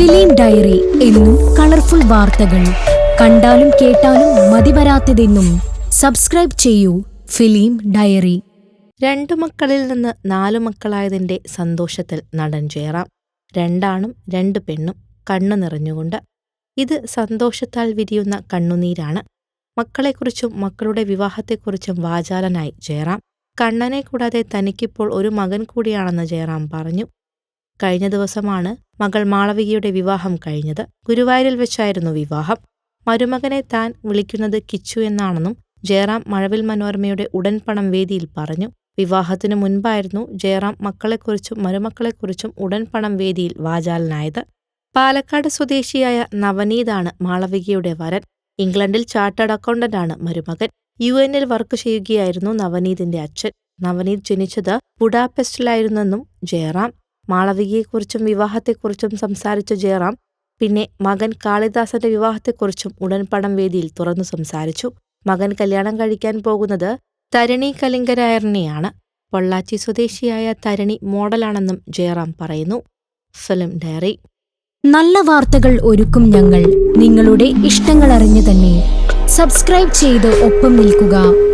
Film diary എന്നും colourful വാർത്തകൾ. കണ്ടാലും കേട്ടാലും മതിവരാത്തതെന്നും സബ്സ്ക്രൈബ് ചെയ്യൂ ഫിലിം ഡയറി. രണ്ടു മക്കളിൽ നിന്ന് നാലു മക്കളായതിന്റെ സന്തോഷത്തിൽ നടൻ ജയറാം രണ്ടാണും രണ്ട് പെണ്ണും കണ്ണു നിറഞ്ഞുകൊണ്ട്. ഇത് സന്തോഷത്താൽ വിരിയുന്ന കണ്ണുനീരാണ്. മക്കളെക്കുറിച്ചും മക്കളുടെ വിവാഹത്തെക്കുറിച്ചും വാചാലനായി ജയറാം. കണ്ണനെ കൂടാതെ തനിക്കിപ്പോൾ ഒരു മകൻ കൂടിയാണെന്ന് ജയറാം പറഞ്ഞു. കഴിഞ്ഞ ദിവസമാണ് മകൾ മാളവികയുടെ വിവാഹം കഴിഞ്ഞത്. ഗുരുവായൂരിൽ വെച്ചായിരുന്നു വിവാഹം. മരുമകനെ താൻ വിളിക്കുന്നത് കിച്ചു എന്നാണെന്നും ജയറാം മഴവിൽ മനോരമയുടെ ഉടൻ പണം വേദിയിൽ പറഞ്ഞു. വിവാഹത്തിനു മുൻപായിരുന്നു ജയറാം മക്കളെക്കുറിച്ചും മരുമക്കളെക്കുറിച്ചും ഉടൻ പണം വേദിയിൽ വാചാലനായത്. പാലക്കാട് സ്വദേശിയായ നവനീതാണ് മാളവികയുടെ വരൻ. ഇംഗ്ലണ്ടിൽ ചാർട്ടേഡ് അക്കൗണ്ടന്റാണ് മരുമകൻ. യു എന്നിൽ വർക്ക് ചെയ്യുകയായിരുന്നു നവനീതിന്റെ അച്ഛൻ. നവനീത് ജനിച്ചത് ബുഡാപെസ്റ്റിലായിരുന്നെന്നും ജയറാം മാളവികയെക്കുറിച്ചും വിവാഹത്തെക്കുറിച്ചും സംസാരിച്ച ജയറാം. പിന്നെ മകൻ കാളിദാസന്റെ വിവാഹത്തെക്കുറിച്ചും ഉടൻ പടം വേദിയിൽ തുറന്നു സംസാരിച്ചു. മകൻ കല്യാണം കഴിക്കാൻ പോകുന്നത് തരണി കലിംഗരായറിനെയാണ് പൊള്ളാച്ചി സ്വദേശിയായ തരണി മോഡലാണെന്നും ജയറാം പറയുന്നു. Film diary. നല്ല വാർത്തകൾ ഒരുക്കും ഞങ്ങൾ. നിങ്ങളുടെ ഇഷ്ടങ്ങൾ അറിഞ്ഞു തന്നെ സബ്സ്ക്രൈബ് ചെയ്ത് ഒപ്പം നിൽക്കുക.